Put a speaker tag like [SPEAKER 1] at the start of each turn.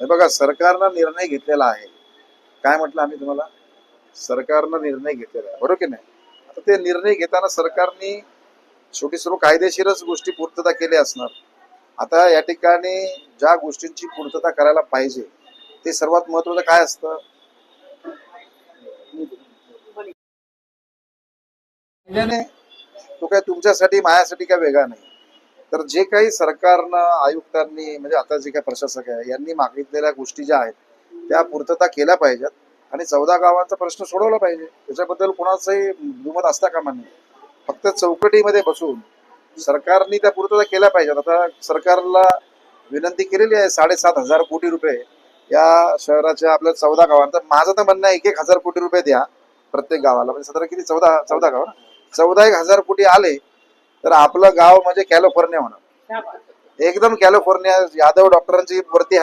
[SPEAKER 1] हे बघा सरकारनं निर्णय घेतलेला आहे. काय म्हटलं आम्ही तुम्हाला? सरकारनं निर्णय घेतलेला आहे. बरोबर की नाही? आता ते निर्णय घेताना सरकारने छोटी सर्व कायदेशीरच गोष्टी पूर्तता केली असणार. आता या ठिकाणी ज्या गोष्टींची पूर्तता करायला पाहिजे ते सर्वात महत्वाचं काय असतं? तो काय तुमच्यासाठी माझ्यासाठी काय वेगळा नाही. तर जे काही सरकारनं आयुक्तांनी म्हणजे आता जे काही प्रशासक आहे यांनी मागितलेल्या गोष्टी ज्या आहेत त्या पूर्तता केल्या पाहिजेत आणि चौदा गावांचा प्रश्न सोडवला पाहिजे. त्याच्याबद्दल कोणाचंही दुमत असता कामा नये. फक्त चौकटीमध्ये बसून सरकारने त्या पूर्तता केल्या पाहिजेत. आता सरकारला विनंती केलेली आहे साडेसात हजार कोटी रुपये या शहराच्या आपल्या चौदा गावांना तर माझं तर म्हणणं आहे एक एक हजार कोटी रुपये द्या प्रत्येक गावाला. म्हणजे सतरा किती? चौदा चौदा गाव ना? चौदा एक हजार कोटी आले तर आपलं गाव म्हणजे कॅलिफोर्निया होणार एकदम कॅलिफोर्निया यादव डॉक्टरांची वरती